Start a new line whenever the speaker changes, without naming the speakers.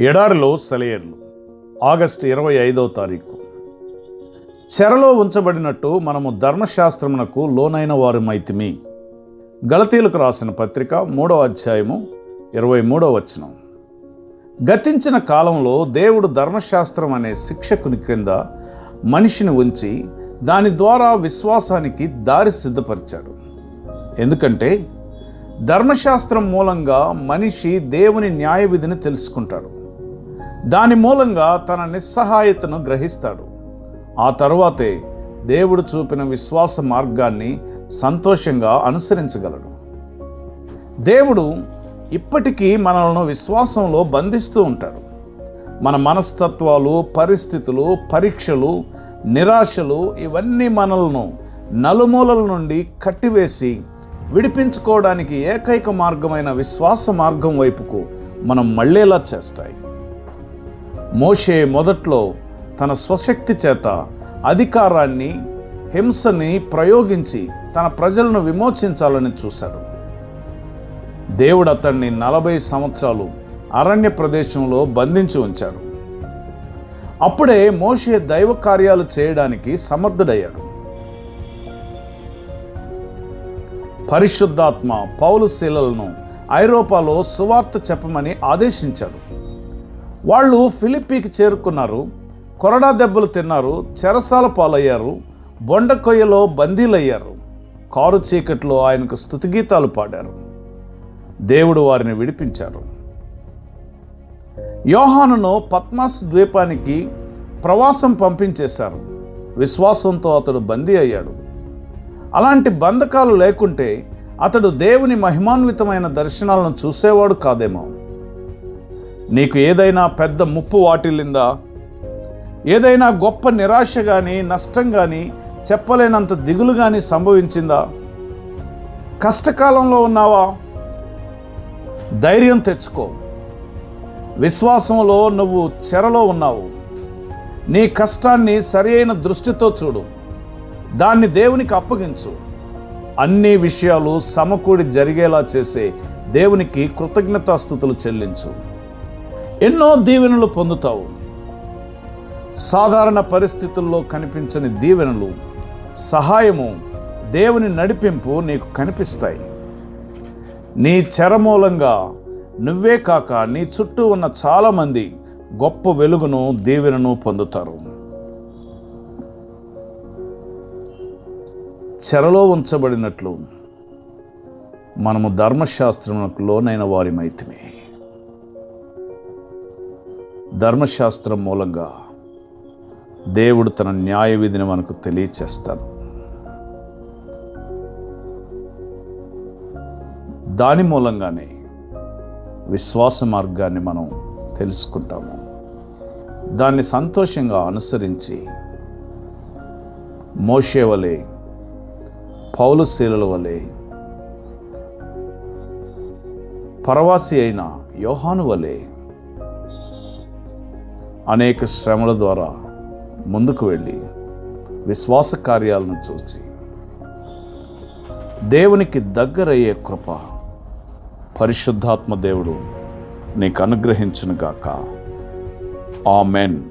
ఎడారిలో సెలయర్లు. ఆగస్టు ఇరవై ఐదవ తారీఖు. చెరలో ఉంచబడినట్టు మనము ధర్మశాస్త్రమునకు లోనైన వారు మైతిమి. గళతీలకు రాసిన పత్రిక మూడవ అధ్యాయము ఇరవై మూడవ వచనం. గతించిన కాలంలో దేవుడు ధర్మశాస్త్రం అనే శిక్షకుని క్రింద మనిషిని ఉంచి దాని ద్వారా విశ్వాసానికి దారి సిద్ధపరిచాడు. ఎందుకంటే ధర్మశాస్త్రం మూలంగా మనిషి దేవుని న్యాయ విధిని తెలుసుకుంటాడు. దాని మూలంగా తన నిస్సహాయతను గ్రహిస్తాడు. ఆ తరువాతే దేవుడు చూపిన విశ్వాస మార్గాన్ని సంతోషంగా అనుసరించగలడు. దేవుడు ఇప్పటికీ మనలను విశ్వాసంలో బంధిస్తూ ఉంటాడు. మన మనస్తత్వాలు పరిస్థితులు పరీక్షలు నిరాశలు ఇవన్నీ మనలను నలుమూలల నుండి కట్టివేసి విడిపించుకోవడానికి ఏకైక మార్గమైన విశ్వాస మార్గం వైపుకు మనం మళ్ళేలా చేస్తాయి. మోషే మొదట్లో తన స్వశక్తి చేత అధికారాన్ని హింసని ప్రయోగించి తన ప్రజలను విమోచించాలని చూశాడు. దేవుడు అతన్ని నలభై సంవత్సరాలు అరణ్య ప్రదేశంలో బంధించి ఉంచాడు. అప్పుడే మోషే దైవ కార్యాలు చేయడానికి సమర్థుడయ్యాడు. పరిశుద్ధాత్మ పౌలు శీలలను ఐరోపాలో సువార్త చెప్పమని ఆదేశించాడు. వాళ్ళు ఫిలిప్పీకి చేరుకున్నారు కొరడా దెబ్బలు తిన్నారు చెరసాల పాలయ్యారు బొండ కొయ్యలో బందీలయ్యారు కారు చీకట్లో ఆయనకు స్థుతిగీతాలు పాడారు. దేవుడు వారిని విడిపించారు. యోహానును పద్మాస్ ద్వీపానికి ప్రవాసం పంపించేశారు. విశ్వాసంతో అతడు బందీ అయ్యాడు. అలాంటి బంధకాలు లేకుంటే అతడు దేవుని మహిమాన్వితమైన దర్శనాలను చూసేవాడు కాదేమో. నీకు ఏదైనా పెద్ద ముప్పు వాటిల్లిందా? ఏదైనా గొప్ప నిరాశ కానీ నష్టం కానీ చెప్పలేనంత దిగులు కానీ సంభవించిందా? కష్టకాలంలో ఉన్నావా? ధైర్యం తెచ్చుకో. విశ్వాసంలో నువ్వు చెరలో ఉన్నావు. నీ కష్టాన్ని సరియైన దృష్టితో చూడు. దాన్ని దేవునికి అప్పగించు. అన్ని విషయాలు సమకూడి జరిగేలా చేసే దేవునికి కృతజ్ఞతాస్థుతులు చెల్లించు. ఎన్నో దీవెనలు పొందుతావు. సాధారణ పరిస్థితుల్లో కనిపించని దీవెనలు సహాయము దేవుని నడిపింపు నీకు కనిపిస్తాయి. నీ చెర మూలంగా నువ్వే కాక నీ చుట్టూ ఉన్న చాలామంది గొప్ప వెలుగును దీవెనను పొందుతారు. చెరలో ఉంచబడినట్లు మనము ధర్మశాస్త్రములకు లోనైన వారిమైతిమే ధర్మశాస్త్రం మూలంగా దేవుడు తన న్యాయ విధిని మనకు తెలియచేస్తాడు. దాని మూలంగానే విశ్వాస మార్గాన్ని మనం తెలుసుకుంటాము. దాన్ని సంతోషంగా అనుసరించి మోషే వలె పౌలశీలల వలె పరవాసి అయిన యోహాను వలె అనేక శ్రమల ద్వారా ముందుకు వెళ్ళి విశ్వాస కార్యాలను చూసి దేవునికి దగ్గరయ్యే కృప పరిశుద్ధాత్మ దేవుడు నీకు అనుగ్రహించునుగాక. ఆమెన్.